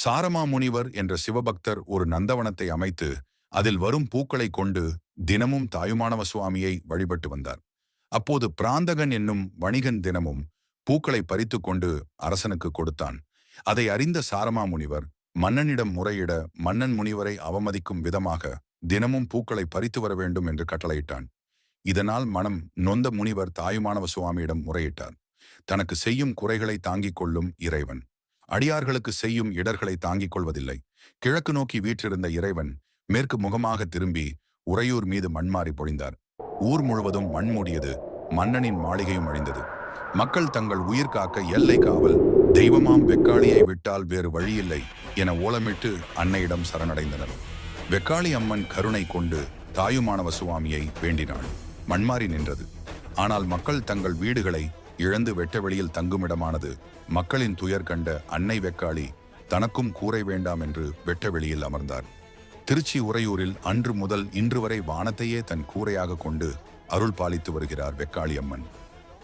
சாரமா முனிவர் என்ற சிவபக்தர் ஒரு நந்தவனத்தை அமைத்து அதில் வரும் பூக்களை கொண்டு தினமும் தாயுமானவ சுவாமியை வழிபட்டு வந்தார். அப்போது பிராந்தகன் என்னும் வணிகன் தினமும் பூக்களை பறித்து கொண்டு அரசனுக்கு கொடுத்தான். அதை அறிந்த சாரமா முனிவர் மன்னனிடம் முறையிட மன்னன் முனிவரை அவமதிக்கும் விதமாக தினமும் பூக்களை பறித்து வர வேண்டும் என்று கட்டளையிட்டான். இதனால் மனம் நொந்த முனிவர் தாயுமானவ சுவாமியிடம் முறையிட்டார். தனக்கு செய்யும் குறைகளை தாங்கிக் கொள்ளும் இறைவன். அடியார்களுக்கு செய்யும் இடர்களை தாங்கிக் கொள்வதில்லை. கிழக்கு நோக்கி வீற்றிருந்த இறைவன் மேற்கு முகமாக திரும்பி உறையூர் மீது மண்மாறி பொழிந்தார். ஊர் முழுவதும் மண் மூடியது மன்னனின் மாளிகையும் அழிந்தது. மக்கள் தங்கள் உயிர் காக்க எல்லை காவல் தெய்வமாம் வெக்காளியை விட்டால் வேறு வழியில்லை என ஓலமிட்டு அன்னையிடம் சரணடைந்தனர். வெக்காளி அம்மன் கருணை கொண்டு தாயுமானவ சுவாமியை வேண்டினாள். மண்மாறி நின்றது. ஆனால் மக்கள் தங்கள் வீடுகளை இழந்து வெட்ட வெளியில் தங்குமிடமானது மக்களின் துயர் கண்ட அன்னை வெக்காளி தனக்கும் கூரை வேண்டாம் என்று வெட்ட வெளியில் அமர்ந்தார். திருச்சி உறையூரில் அன்று முதல் இன்று வரை வானத்தையே தன் கூரையாக கொண்டு அருள் பாலித்து வருகிறார் வெக்காளி அம்மன்